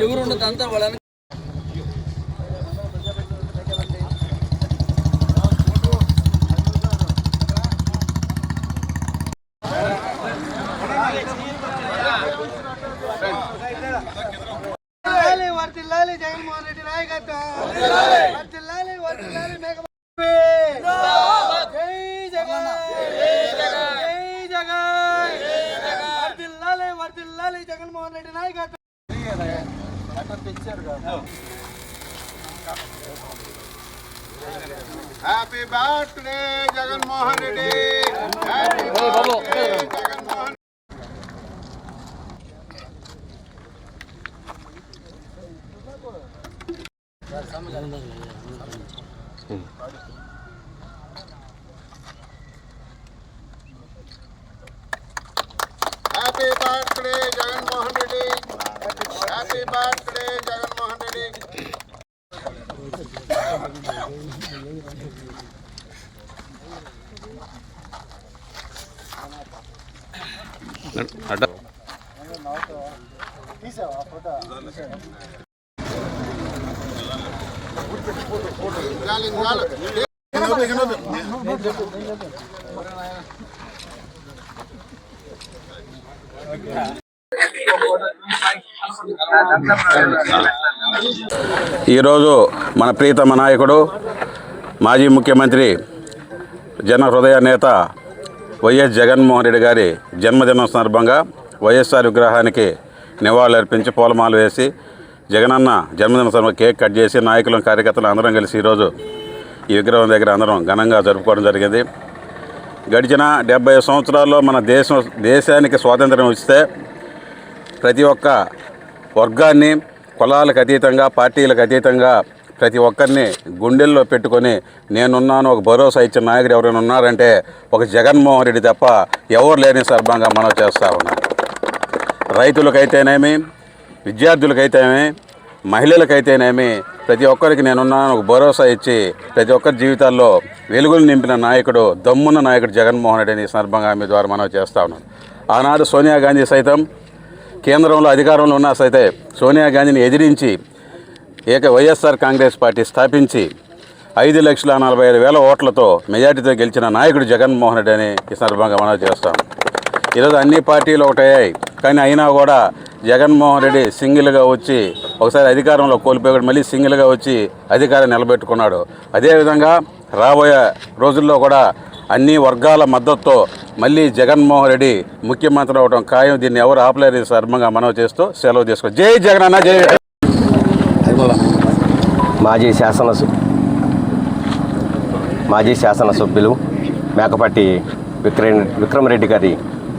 ఎవరు వర్తిల్లాలి జగన్మోహన్ రెడ్డి నాయకత్వం. వర్తిల్లాలి వర్తిల్లాలి మేక జగన్మోహన్ రెడ్డి నాయకత్వం happy birthday Jaganmohan Reddy happy birthday Jaganmohan happy birthday Jaganmohan Reddy happy birthday Jaganmohan Reddy ఈరోజు మన ప్రీతమ నాయకుడు మాజీ ముఖ్యమంత్రి జన హృదయ నేత వైఎస్ జగన్మోహన్ రెడ్డి గారి జన్మదినం సందర్భంగా వైఎస్ఆర్ విగ్రహానికి నివాళులర్పించి పూలమాలు వేసి జగనన్న జన్మదిన సందర్భంగా కేక్ కట్ చేసి నాయకులు కార్యకర్తలు అందరం కలిసి ఈరోజు ఈ విగ్రహం దగ్గర అందరం ఘనంగా జరుపుకోవడం జరిగింది. గడిచిన డెబ్బై సంవత్సరాల్లో మన దేశం దేశానికి స్వాతంత్రం ఇస్తే ప్రతి ఒక్క వర్గాన్ని కులాలకు అతీతంగా పార్టీలకు అతీతంగా ప్రతి ఒక్కరిని గుండెల్లో పెట్టుకొని నేనున్నాను ఒక భరోసా ఇచ్చిన నాయకుడు ఎవరైనా ఉన్నారంటే ఒక జగన్మోహన్ రెడ్డి తప్ప ఎవరు లేని సందర్భంగా మనం చేస్తూ ఉన్నాం. రైతులకైతేనేమి విద్యార్థులకైతేనేమి మహిళలకైతేనేమి ప్రతి ఒక్కరికి నేనున్నాను ఒక భరోసా ఇచ్చి ప్రతి ఒక్కరి జీవితాల్లో వెలుగులు నింపిన నాయకుడు దమ్మున్న నాయకుడు జగన్మోహన్ రెడ్డి అని ఈ సందర్భంగా ఆమె ద్వారా మనం చేస్తూ ఉన్నాం. ఆనాడు సోనియా గాంధీ సైతం కేంద్రంలో అధికారంలో ఉన్నా సైతే సోనియా గాంధీని ఎదిరించి ఏక వైఎస్ఆర్ కాంగ్రెస్ పార్టీ స్థాపించి ఐదు లక్షల నలభై ఐదు వేల ఓట్లతో మెజార్టీతో గెలిచిన నాయకుడు జగన్మోహన్ రెడ్డి అని ఈ సందర్భంగా మనం చేస్తాం. ఈరోజు అన్ని పార్టీలు ఒకటయ్యాయి. కానీ అయినా కూడా జగన్మోహన్ రెడ్డి సింగిల్గా వచ్చి ఒకసారి అధికారంలో కోల్పోయాడు. మళ్ళీ సింగిల్గా వచ్చి అధికారం నిలబెట్టుకున్నాడు. అదేవిధంగా రాబోయే రోజుల్లో కూడా అన్ని వర్గాల మద్దతుతో మళ్ళీ జగన్మోహన్ రెడ్డి ముఖ్యమంత్రి అవడం ఖాయం. దీన్ని ఎవరు ఆపలేరు సందర్భంగా మనం చేస్తూ సెలవు తీసుకో జై జగన్ అన్న జై మాజీ శాసన మాజీ శాసనసభ్యులు మేకపాటి విక్రే విక్రమరెడ్డి గారి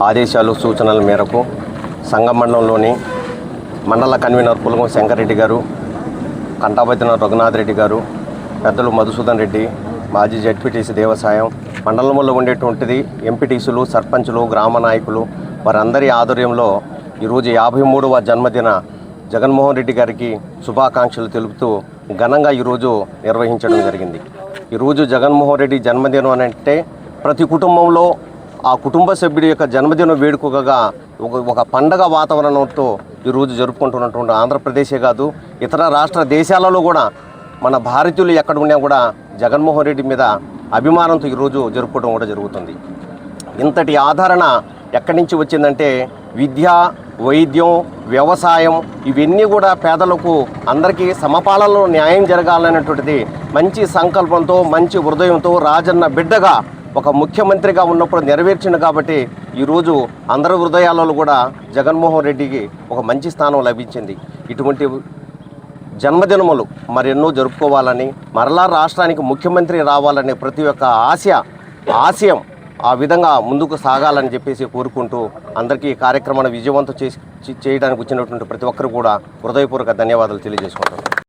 ఆదేశాలు సూచనల మేరకు సంగం మండలంలోని మండల కన్వీనర్ పులగం శంకర్రెడ్డి గారు కంటాపతిన రఘునాథ్ రెడ్డి గారు పెద్దలు మధుసూదన్ రెడ్డి మాజీ జడ్పీటీసీ దేవసాయం మండలంలో ఉండేటువంటిది ఎంపీటీసీలు సర్పంచులు గ్రామ నాయకులు వారందరి ఆధ్వర్యంలో ఈరోజు యాభై మూడవ జన్మదిన జగన్మోహన్ రెడ్డి గారికి శుభాకాంక్షలు తెలుపుతూ ఘనంగా ఈరోజు నిర్వహించడం జరిగింది. ఈరోజు జగన్మోహన్ రెడ్డి జన్మదినం అని అంటే ప్రతి కుటుంబంలో ఆ కుటుంబ సభ్యుడి యొక్క జన్మదిన వేడుకగా ఒక ఒక పండగ వాతావరణంతో ఈరోజు జరుపుకుంటున్నటువంటి ఆంధ్రప్రదేశే కాదు ఇతర రాష్ట్ర దేశాలలో కూడా మన భారతీయులు ఎక్కడ ఉన్నా కూడా జగన్మోహన్ రెడ్డి మీద అభిమానంతో ఈరోజు జరుపుకోవడం కూడా జరుగుతుంది. ఇంతటి ఆదరణ ఎక్కడి నుంచి వచ్చిందంటే విద్య వైద్యం వ్యవసాయం ఇవన్నీ కూడా పేదలకు అందరికీ సమపాలనలో న్యాయం జరగాలనేటువంటిది మంచి సంకల్పంతో మంచి హృదయంతో రాజన్న బిడ్డగా ఒక ముఖ్యమంత్రిగా ఉన్నప్పుడు నెరవేర్చింది కాబట్టి ఈరోజు అందరి హృదయాలలో కూడా జగన్మోహన్ రెడ్డికి ఒక మంచి స్థానం లభించింది. ఇటువంటి జన్మదినములు మరెన్నో జరుపుకోవాలని మరలా రాష్ట్రానికి ముఖ్యమంత్రి రావాలనే ప్రతి ఒక్క ఆశ ఆశయం ఆ విధంగా ముందుకు సాగాలని చెప్పేసి కోరుకుంటూ అందరికీ ఈ కార్యక్రమాన్ని విజయవంతం చేసి చేయడానికి వచ్చినటువంటి ప్రతి ఒక్కరు కూడా హృదయపూర్వక ధన్యవాదాలు తెలియజేసుకుంటాను